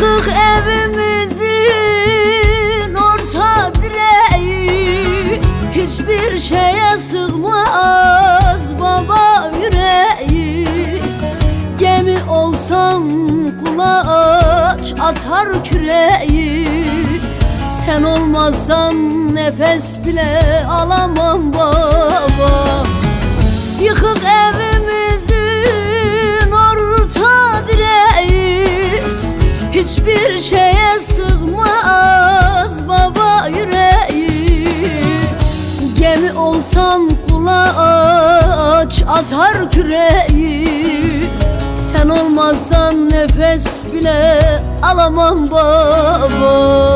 Yıkık evimizin orta direği. Hiçbir şeye sığmaz baba yüreği. Gemi olsam kulaç atar küreği. Sen olmazsan nefes bile alamam baba Hiçbir şeye sığmaz baba yüreği. Gemi olsan kulaç atar küreği. Sen olmazsan nefes bile alamam baba